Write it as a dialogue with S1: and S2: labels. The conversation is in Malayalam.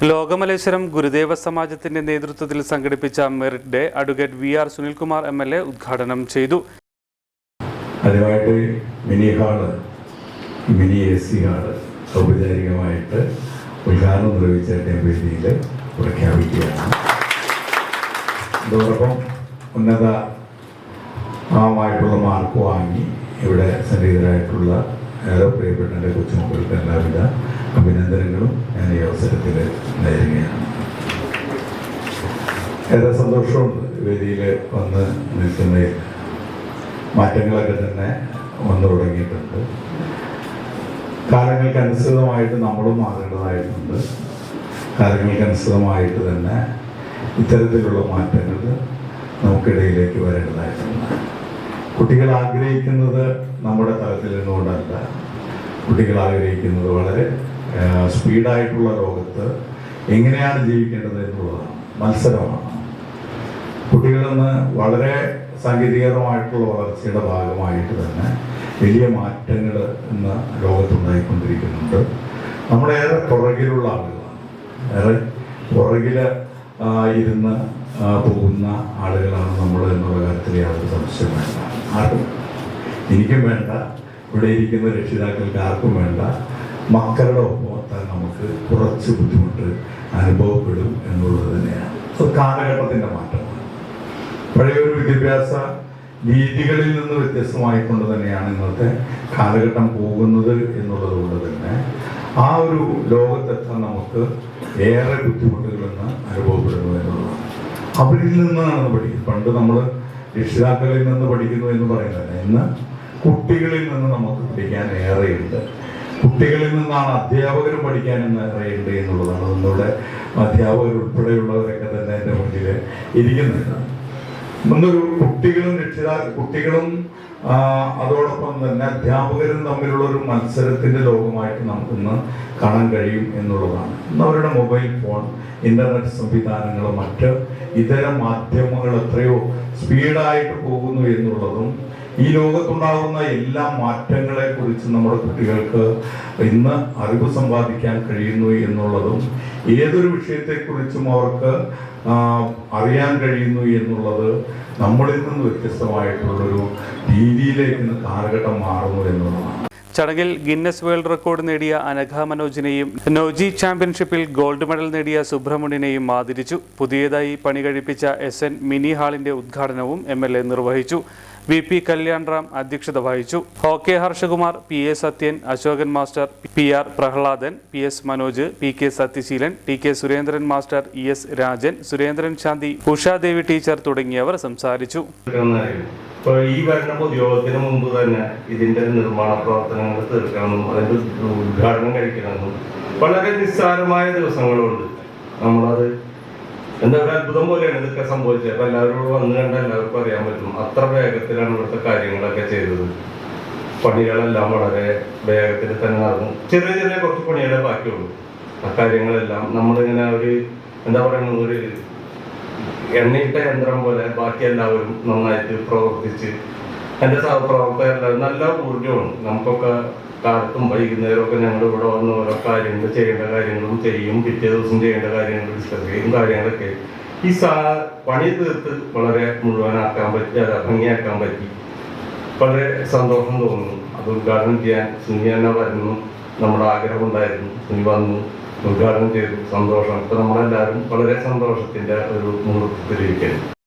S1: Lokamaleswaram Gurudeva സമാജത്തിന്റെ നേതൃത്വത്തിൽ
S2: സംഘടിപ്പിച്ച merit day advocate V R Sunilkumar M L A ഉദ്ഘാടനം ചെയ്തു.
S3: ആദ്യമായിട്ട് മിനി മിനി നിർവഹിച്ച മാർക്ക് വാങ്ങി ഇവിടെ സന്നിഹിതരായിട്ടുള്ള ഏറെ പ്രിയപ്പെട്ട എന്റെ കൊച്ചുമക്കൾക്ക് എല്ലാവിധ അഭിനന്ദനങ്ങളും ഞാൻ ഈ അവസരത്തിൽ നേരുകയാണ്. ഏറെ സന്തോഷമുണ്ട് വേദിയിൽ വന്ന് നിൽക്കുന്നതിൽ മാറ്റങ്ങളൊക്കെ തന്നെ വന്നു തുടങ്ങിയിട്ടുണ്ട്. കാലങ്ങൾക്ക് അനുസൃതമായിട്ട് നമ്മളും മാറേണ്ടതായിട്ടുണ്ട്. കാലങ്ങൾക്ക് അനുസൃതമായിട്ട് തന്നെ ഇത്തരത്തിലുള്ള മാറ്റങ്ങൾ നമുക്കിടയിലേക്ക് വരേണ്ടതായിട്ടുണ്ട്. കുട്ടികൾ ആഗ്രഹിക്കുന്നത് നമ്മുടെ തലത്തിൽ നിന്നുകൊണ്ടല്ല. കുട്ടികൾ ആഗ്രഹിക്കുന്നത് വളരെ സ്പീഡായിട്ടുള്ള ലോകത്ത് എങ്ങനെയാണ് ജീവിക്കേണ്ടത് എന്നുള്ളതാണ്. മത്സരമാണ്. കുട്ടികളെന്ന് വളരെ സാങ്കേതികമായിട്ടുള്ള വളർച്ചയുടെ ഭാഗമായിട്ട് തന്നെ വലിയ മാറ്റങ്ങൾ ഇന്ന് ലോകത്തുണ്ടായിക്കൊണ്ടിരിക്കുന്നുണ്ട്. നമ്മുടെ ഏറെ പുറകിലുള്ള ആളുകളാണ്. ഏറെ പുറകിൽ ഇരുന്ന് പോകുന്ന ആളുകളാണ് നമ്മൾ എന്നുള്ള കാര്യത്തിൽ യാതൊരു സംശയം വേണ്ട. ആർക്കും എനിക്കും വേണ്ട. ഇവിടെ ഇരിക്കുന്ന രക്ഷിതാക്കൾക്ക് ആർക്കും വേണ്ട. മക്കളുടെ ഒപ്പം നമുക്ക് കുറച്ച് ബുദ്ധിമുട്ട് അനുഭവപ്പെടും എന്നുള്ളത് തന്നെയാണ്. അത് കാലഘട്ടത്തിന്റെ മാറ്റമാണ്. പഴയൊരു വിദ്യാഭ്യാസ രീതികളിൽ നിന്ന് വ്യത്യസ്തമായിക്കൊണ്ട് തന്നെയാണ് ഇന്നത്തെ കാലഘട്ടം പോകുന്നത് എന്നുള്ളത് കൊണ്ട് തന്നെ ആ ഒരു ലോകത്തെത്താൻ നമുക്ക് ഏറെ ബുദ്ധിമുട്ടുകളെന്ന് അനുഭവപ്പെടുന്നു എന്നുള്ളതാണ്. അവരിൽ നിന്നാണ് പഠിക്കുന്നത് പണ്ട് നമ്മൾ രക്ഷിതാക്കളിൽ നിന്ന് പഠിക്കുന്നു എന്ന് പറയുന്നത് ഇന്ന് കുട്ടികളിൽ നിന്ന് നമുക്ക് പഠിക്കാൻ ഏറെയുണ്ട്. കുട്ടികളിൽ നിന്നാണ് അധ്യാപകരും പഠിക്കാൻ അറിയേണ്ടത് എന്നുള്ളതാണ്. അതുകൊണ്ട് അധ്യാപകർ ഉൾപ്പെടെയുള്ളവരൊക്കെ തന്നെ എന്റെ മുന്നിൽ ഇരിക്കുന്നുണ്ട്. ഇന്നൊരു കുട്ടികളും രക്ഷിതാ കുട്ടികളും അതോടൊപ്പം തന്നെ അധ്യാപകരും തമ്മിലുള്ള ഒരു മത്സരത്തിന്റെ ലോകമായിട്ട് നമുക്കിന്ന് കാണാൻ കഴിയും എന്നുള്ളതാണ്. ഇന്ന് അവരുടെ മൊബൈൽ ഫോൺ ഇന്റർനെറ്റ് സംവിധാനങ്ങൾ മറ്റ് ഇതര മാധ്യമങ്ങൾ എത്രയോ സ്പീഡായിട്ട് പോകുന്നു എന്നുള്ളതും ഈ ലോകത്തുണ്ടാകുന്ന എല്ലാ മാറ്റങ്ങളെ കുറിച്ച് നമ്മുടെ കുട്ടികൾക്ക് ഇന്ന് അറിവ് സമ്പാദിക്കാൻ കഴിയുന്നു എന്നുള്ളതും ഏതൊരു വിഷയത്തെക്കുറിച്ചും അവർക്ക് അറിയാൻ കഴിയുന്നു എന്നുള്ളത് നമ്മളിൽ നിന്ന് വ്യത്യസ്തമായിട്ടുള്ളൊരു രീതിയിലേക്ക് കാലഘട്ടം മാറുന്നു എന്നുള്ളതാണ്.
S2: ചടങ്ങിൽ ഗിന്നസ് വേൾഡ് റെക്കോർഡ് നേടിയ അനഘ മനോജിനെയും നോജി ചാമ്പ്യൻഷിപ്പിൽ ഗോൾഡ് മെഡൽ നേടിയ സുബ്രഹ്മണ്യനെയും ആദരിച്ചു. പുതിയതായി പണി കഴിപ്പിച്ച എസ് എൻ മിനി ഹാളിന്റെ ഉദ്ഘാടനവും എ നിർവഹിച്ചു. വി പി കല്യാൺ അധ്യക്ഷത വഹിച്ചു. O Harshakumar P A Sathyan Ashokan master P R Prahladan P S Manoj P K Sathyaseelan T K Surendran master E S Rajan Surendran Shanthi Ushadevi teacher തുടങ്ങിയവർ സംസാരിച്ചു.
S4: ഇപ്പോൾ ഈ വരുന്ന പൊതുയോഗത്തിന് മുമ്പ് തന്നെ ഇതിന്റെ നിർമ്മാണ പ്രവർത്തനങ്ങൾ തീർക്കണമെന്നും അതിന്റെ ഉദ്ഘാടനം കഴിക്കണമെന്നും വളരെ നിസ്സാരമായ ദിവസങ്ങളുണ്ട്. നമ്മളത് എന്താ ഒരു അത്ഭുതം പോലെയാണ് ഇതൊക്കെ സംഭവിച്ചത്. അപ്പൊ എല്ലാവരും വന്നു കണ്ട എല്ലാവർക്കും അറിയാൻ പറ്റും. അത്ര വേഗത്തിലാണ് ഇവിടുത്തെ കാര്യങ്ങളൊക്കെ ചെയ്തത്. പണികളെല്ലാം വളരെ വേഗത്തിൽ തന്നെ നടന്നു. ചെറിയ ചെറിയ കുറച്ച് പണികളെ ബാക്കിയുള്ളൂ. ആ കാര്യങ്ങളെല്ലാം നമ്മളിങ്ങനെ ഒരു എന്താ പറയുന്നത് ഒരു എണ്ണയിട്ട യന്ത്രം പോലെ ബാക്കി എല്ലാവരും നന്നായിട്ട് പ്രവർത്തിച്ച് എന്റെ സഹപ്രവർത്തകരെല്ലാം നല്ല ഊർജമാണ്. നമുക്കൊക്കെ കാലത്തും വൈകുന്നേരമൊക്കെ ഞങ്ങൾ ഇവിടെ വന്ന് ഓരോ കാര്യങ്ങൾ ചെയ്യേണ്ട കാര്യങ്ങളും ചെയ്യും. പിറ്റേ ദിവസം ചെയ്യേണ്ട കാര്യങ്ങൾ ഡിസ്കസ് ചെയ്യും കാര്യങ്ങളൊക്കെ. ഈ സാ പണി തീർത്ത് വളരെ മുഴുവനാക്കാൻ പറ്റി അത് ഭംഗിയാക്കാൻ പറ്റി. വളരെ സന്തോഷം തോന്നുന്നു. അത് ഉദ്ഘാടനം ചെയ്യാൻ സുനി തന്നെ വരുന്നു. നമ്മുടെ ആഗ്രഹം ഉണ്ടായിരുന്നു. സുനി വന്നു ഉദ്ഘാടനം ചെയ്തു. സന്തോഷം. ഇപ്പം നമ്മളെല്ലാവരും വളരെ സന്തോഷത്തിന്റെ ഒരു മുഹൂർത്തത്തിലിരിക്കുന്നു.